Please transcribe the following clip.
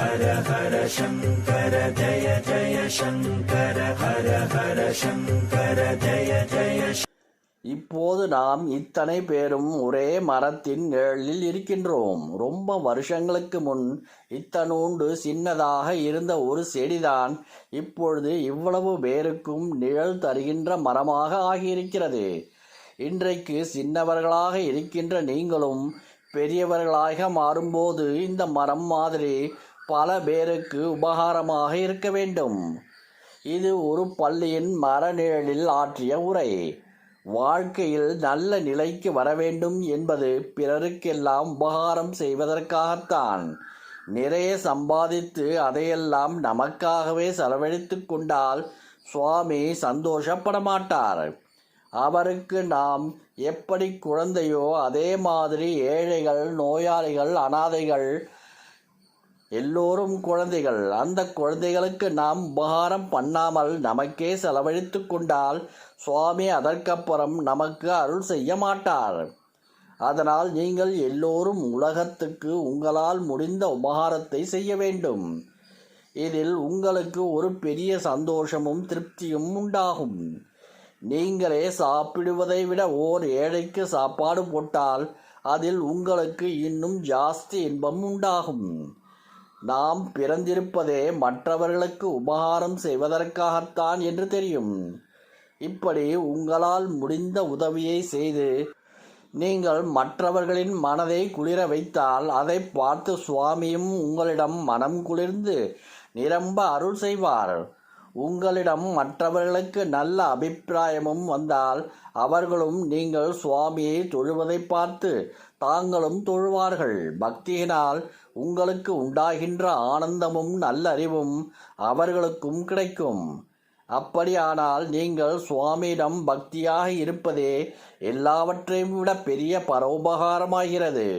ஹர ஹர சங்கர ஜய ஜய சங்கர ஹர ஹர சங்கர ஜய ஜய இப்போது நாம் இத்தனை பேரும் ஒரே மரத்தின் நிழலில் இருக்கின்றோம். ரொம்ப வருஷங்களுக்கு முன் இத்தனூண்டு சின்னதாக இருந்த ஒரு செடிதான் இப்பொழுது இவ்வளவு பேருக்கும் நிழல் தருகின்ற மரமாக ஆகியிருக்கிறது. இன்றைக்கு சின்னவர்களாக இருக்கின்ற நீங்களும் பெரியவர்களாக மாறும்போது இந்த மரம் மாதிரி பல பேருக்கு உபகாரமாக இருக்க வேண்டும். இது ஒரு பள்ளியின் மரநிழலில் ஆற்றிய உரை. வாழ்க்கையில் நல்ல நிலைக்கு வர வேண்டும் என்பது பிறருக்கெல்லாம் உபகாரம் செய்வதற்காகத்தான். நிறைய சம்பாதித்து அதையெல்லாம் நமக்காகவே செலவழித்து கொண்டால் சுவாமி சந்தோஷப்பட மாட்டார். அவருக்கு நாம் எப்படி குழந்தையோ அதே மாதிரி ஏழைகள் நோயாளிகள் அனாதைகள் எல்லோரும் குழந்தைகள். அந்த குழந்தைகளுக்கு நாம் உபகாரம் பண்ணாமல் நமக்கே செலவழித்து கொண்டால் சுவாமி அதற்கப்புறம் நமக்கு அருள் செய்ய மாட்டார். அதனால் நீங்கள் எல்லோரும் உலகத்துக்கு உங்களால் முடிந்த உபகாரத்தை செய்ய வேண்டும். இதில் உங்களுக்கு ஒரு பெரிய சந்தோஷமும் திருப்தியும் உண்டாகும். நீங்களே சாப்பிடுவதை விட ஓர் ஏழைக்கு சாப்பாடு போட்டால் அதில் உங்களுக்கு இன்னும் ஜாஸ்தி இன்பம் உண்டாகும். நாம் பிறந்திருப்பதே மற்றவர்களுக்கு உபகாரம் செய்வதற்காகத்தான் என்று தெரியும். இப்படி உங்களால் முடிந்த உதவியை செய்து நீங்கள் மற்றவர்களின் மனதை குளிர வைத்தால் அதை பார்த்து சுவாமியும் உங்களிடம் மனம் குளிர்ந்து நிரம்ப அருள் செய்வார். உங்களிடம் மற்றவர்களுக்கு நல்ல அபிப்பிராயமும் வந்தால் அவர்களும் நீங்கள் சுவாமியை தொழுவதை பார்த்து தாங்களும் தொழுவார்கள். பக்தியினால் உங்களுக்கு உண்டாகின்ற ஆனந்தமும் நல்லறிவும் அவர்களுக்கும் கிடைக்கும். அப்படியானால் நீங்கள் சுவாமியிடம் பக்தியாக இருப்பதே எல்லாவற்றையும் விட பெரிய பரோபகாரமாகிறது.